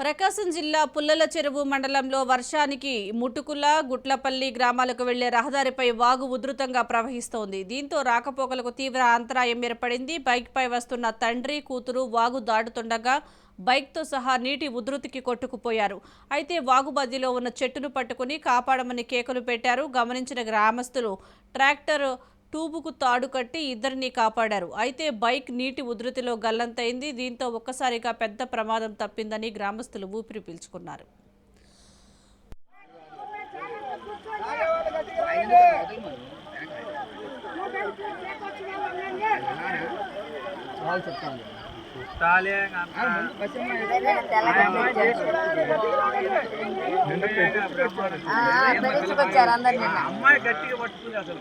ప్రకాశం జిల్లా పుల్లల చెరువు మండలంలో వర్షానికి ముటుకుల గుట్లపల్లి గ్రామాలకు వెళ్ళే రహదారిపై వాగు ఉధృతంగా ప్రవహిస్తోంది. దీంతో రాకపోకలకు తీవ్ర అంతరాయం ఏర్పడింది. బైక్పై వస్తున్న తండ్రి కూతురు వాగు దాటుతుండగా బైక్తో సహా నీటి ఉధృతికి కొట్టుకుపోయారు. అయితే వాగు బదిలో ఉన్న చెట్టును పట్టుకుని కాపాడమని కేకలు పెట్టారు. గమనించిన గ్రామస్తులు ట్రాక్టర్ ట్యూబుకు తాడు కట్టి ఇద్దరిని కాపాడారు. అయితే బైక్ నీటి ఉధృతిలో గల్లంతైంది దీంతో ఒక్కసారిగా పెద్ద ప్రమాదం తప్పిందని గ్రామస్తులు ఊపిరి పీల్చుకున్నారు. అందరు నిన్న అమ్మాయి గట్టిగా పట్టుకుంది అసలు